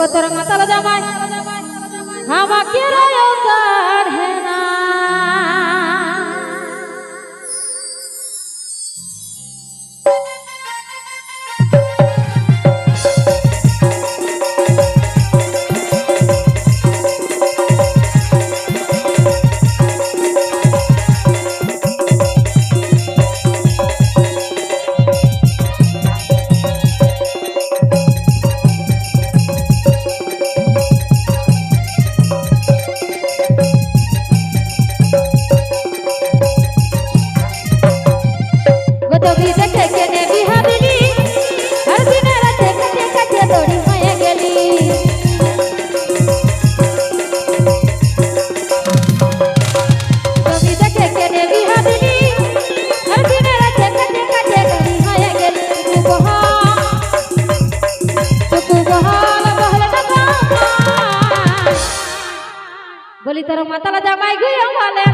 गतरंग तला जमाय हा वाक्य literal matala da mai guião valeu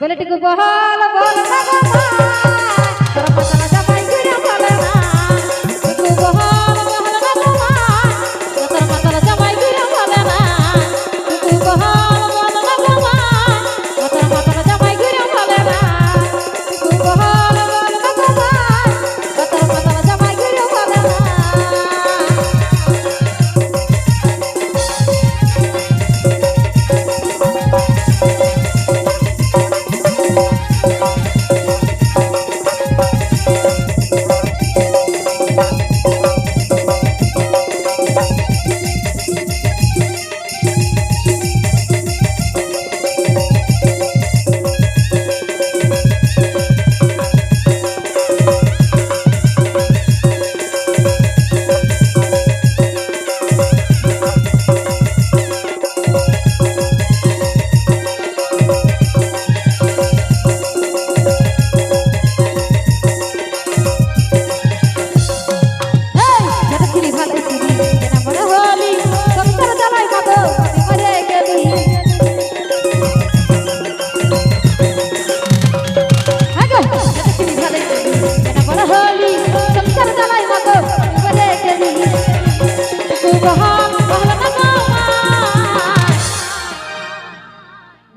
বলে টিকু বহল বল।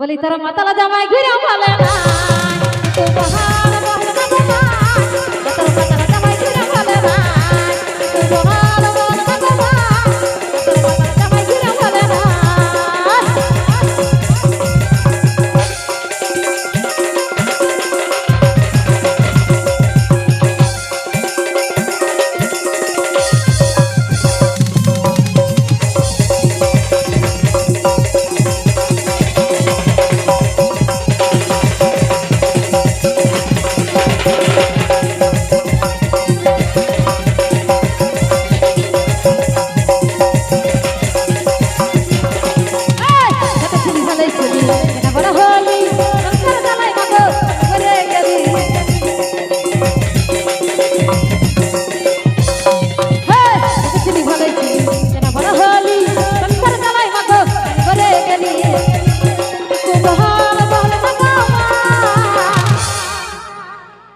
বলি তারা মাতালা জামাই ঘুরে ফেলে না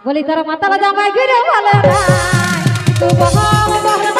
বলি তারা মাতালা জামাই গিরে ভালো নাই। তু বহ বহ